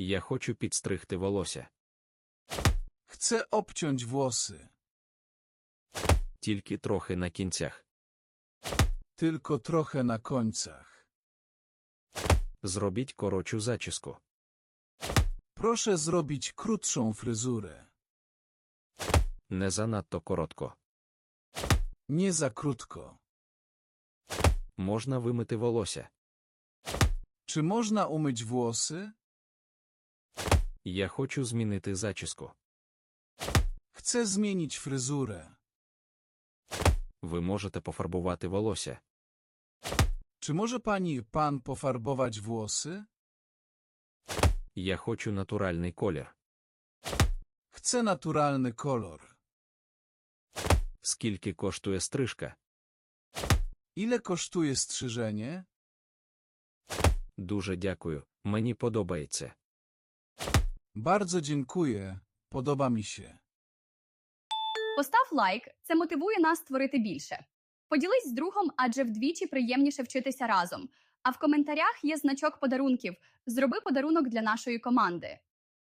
Я хочу підстригти волосся. Chcę obciąć włosy. Тільки трохи на кінцях. Tylko trochę na końcach. Зробіть коротшу зачіску. Proszę zrobić krótszą fryzurę. Не занадто коротко. Nie za krótko. Можна вимити волосся. Czy można umyć włosy? Я хочу змінити зачіску. Chcę zmienić fryzurę. Ви можете пофарбувати волосся. Czy może pani, pan pofarbować włosy? Я хочу натуральний колір. Chcę naturalny kolor. Скільки коштує стрижка? Ile kosztuje strzyżenie? Дуже дякую. Мені подобається. Bardzo dziękuję. Podoba mi się. Постав лайк, це мотивує нас творити більше. Поділись з другом, адже вдвічі приємніше вчитися разом. А в коментарях є значок подарунків. Зроби подарунок для нашої команди.